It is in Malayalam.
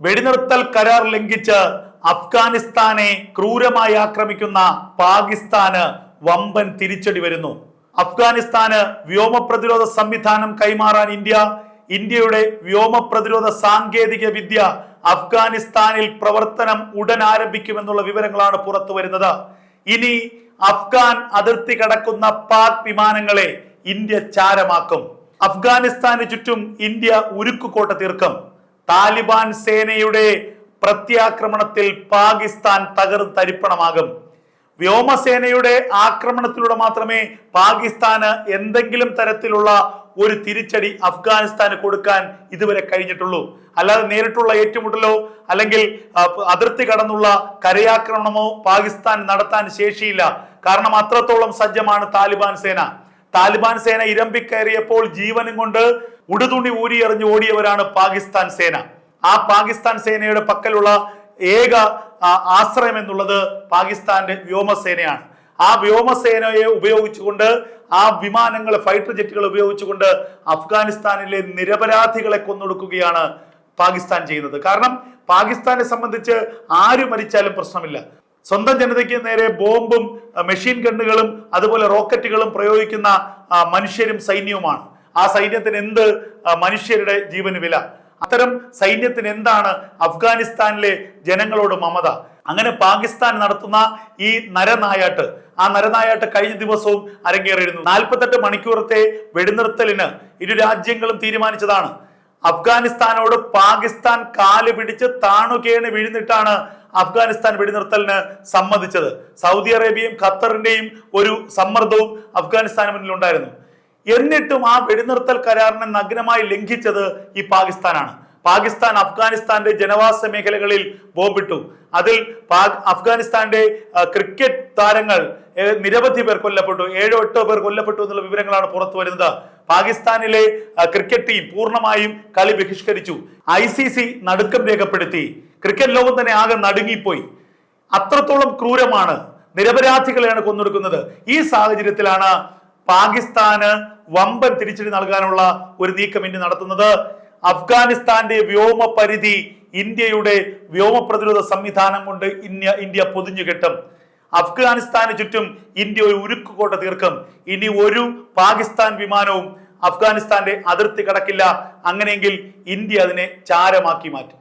വെടിനിർത്തൽ കരാർ ലംഘിച്ച് അഫ്ഗാനിസ്ഥാനെ ക്രൂരമായി ആക്രമിക്കുന്ന പാകിസ്ഥാന് വമ്പൻ തിരിച്ചടി വരുന്നു. അഫ്ഗാനിസ്ഥാന് വ്യോമ പ്രതിരോധ സംവിധാനം കൈമാറാൻ ഇന്ത്യ ഇന്ത്യയുടെ വ്യോമ പ്രതിരോധ സാങ്കേതിക വിദ്യ അഫ്ഗാനിസ്ഥാനിൽ പ്രവർത്തനം ഉടൻ ആരംഭിക്കുമെന്നുള്ള വിവരങ്ങളാണ് പുറത്തു വരുന്നത്. ഇനി അഫ്ഗാൻ അതിർത്തി കടക്കുന്ന പാക് വിമാനങ്ങളെ ഇന്ത്യ ചാരമാക്കും. അഫ്ഗാനിസ്ഥാന് ചുറ്റും ഇന്ത്യ ഉരുക്കുകോട്ട തീർക്കും. താലിബാൻ സേനയുടെ പ്രത്യാക്രമണത്തിൽ പാകിസ്ഥാൻ തകർന്ന് തരിപ്പണമാകും. വ്യോമസേനയുടെ ആക്രമണത്തിലൂടെ മാത്രമേ പാകിസ്ഥാന് എന്തെങ്കിലും തരത്തിലുള്ള ഒരു തിരിച്ചടി അഫ്ഗാനിസ്ഥാന് കൊടുക്കാൻ ഇതുവരെ കഴിഞ്ഞിട്ടുള്ളൂ. അല്ലാതെ നേരിട്ടുള്ള ഏറ്റുമുട്ടലോ അല്ലെങ്കിൽ അതിർത്തി കടന്നുള്ള കരയാക്രമണമോ പാകിസ്ഥാൻ നടത്താൻ ശേഷിയില്ല. കാരണം അത്രത്തോളം സജ്ജമാണ് താലിബാൻ സേന. താലിബാൻ സേന ഇരമ്പിക്കയറിയപ്പോൾ ജീവനും കൊണ്ട് ഉടുതുണി ഊരിയെറിഞ്ഞ് ഓടിയവരാണ് പാകിസ്ഥാൻ സേന. ആ പാകിസ്ഥാൻ സേനയുടെ പക്കലുള്ള ഏക ആശ്രയം എന്നുള്ളത് പാകിസ്ഥാന്റെ വ്യോമസേനയാണ്. ആ വ്യോമസേനയെ ഉപയോഗിച്ചുകൊണ്ട് ആ വിമാനങ്ങൾ ഫൈറ്റർ ജെറ്റുകൾ ഉപയോഗിച്ചുകൊണ്ട് അഫ്ഗാനിസ്ഥാനിലെ നിരപരാധികളെ കൊന്നൊടുക്കുകയാണ് പാകിസ്ഥാൻ ചെയ്യുന്നത്. കാരണം പാകിസ്ഥാനെ സംബന്ധിച്ച് ആര് മരിച്ചാലും പ്രശ്നമില്ല. സ്വന്തം ജനതയ്ക്ക് നേരെ ബോംബും മെഷീൻ ഗണ്ണുകളും അതുപോലെ റോക്കറ്റുകളും പ്രയോഗിക്കുന്ന മനുഷ്യരും സൈന്യവുമാണ്. ആ സൈന്യത്തിന് എന്ത് മനുഷ്യരുടെ ജീവന് വില? അത്തരം സൈന്യത്തിന് എന്താണ് അഫ്ഗാനിസ്ഥാനിലെ ജനങ്ങളോട് മമത? അങ്ങനെ പാകിസ്ഥാൻ നടത്തുന്ന ഈ നരനായാട്ട് ആ നരനായാട്ട് കഴിഞ്ഞ ദിവസവും അരങ്ങേറിയിരുന്നു. നാൽപ്പത്തെട്ട് മണിക്കൂറത്തെ വെടിനിർത്തലിന് ഇരു രാജ്യങ്ങളും തീരുമാനിച്ചതാണ്. അഫ്ഗാനിസ്ഥാനോട് പാകിസ്ഥാൻ കാൽ പിടിച്ച് താണുകേണ് വീഴുന്നിട്ടാണ് അഫ്ഗാനിസ്ഥാൻ വെടിനിർത്തലിന് സമ്മതിച്ചത്. സൗദി അറേബ്യയും ഖത്തറിന്റെയും ഒരു സമ്മർദ്ദവും അഫ്ഗാനിസ്ഥാന് മുന്നിൽ ഉണ്ടായിരുന്നു എന്നിട്ടും ആ വെടിനിർത്തൽ കരാറിനെ നഗ്നമായി ലംഘിച്ചത് ഈ പാകിസ്ഥാനാണ്. പാകിസ്ഥാൻ അഫ്ഗാനിസ്ഥാന്റെ ജനവാസ മേഖലകളിൽ ബോംബിട്ടു. അതിൽ അഫ്ഗാനിസ്ഥാന്റെ ക്രിക്കറ്റ് താരങ്ങൾ നിരവധി പേർ കൊല്ലപ്പെട്ടു. ഏഴോ എട്ടോ പേർ കൊല്ലപ്പെട്ടു എന്നുള്ള വിവരങ്ങളാണ് പുറത്തു വരുന്നത്. പാകിസ്ഥാനിലെ ക്രിക്കറ്റ് ടീം പൂർണമായും കളി ബഹിഷ്കരിച്ചു. ഐ സി സി നടുക്കം രേഖപ്പെടുത്തി. ക്രിക്കറ്റ് ലോകം തന്നെ ആകെ നടുങ്ങിപ്പോയി. അത്രത്തോളം ക്രൂരമാണ്. നിരപരാധികളെയാണ് കൊന്നൊടുക്കുന്നത്. ഈ സാഹചര്യത്തിലാണ് പാകിസ്ഥാന് വമ്പൻ തിരിച്ചടി നൽകാനുള്ള ഒരു നീക്കം ഇന്ത്യ നടത്തുന്നത്. അഫ്ഗാനിസ്ഥാന്റെ വ്യോമ പരിധി ഇന്ത്യയുടെ വ്യോമ പ്രതിരോധ സംവിധാനം കൊണ്ട് ഇന്ത്യ ഇന്ത്യ പൊതിഞ്ഞു കെട്ടും. അഫ്ഗാനിസ്ഥാന് ചുറ്റും ഇന്ത്യ ഒരു ഉരുക്കുകോട്ട തീർക്കും. ഇനി ഒരു പാകിസ്ഥാൻ വിമാനവും അഫ്ഗാനിസ്ഥാന്റെ അതിർത്തി കടക്കില്ല. അങ്ങനെയെങ്കിൽ ഇന്ത്യ അതിനെ ചാരമാക്കി മാറ്റും.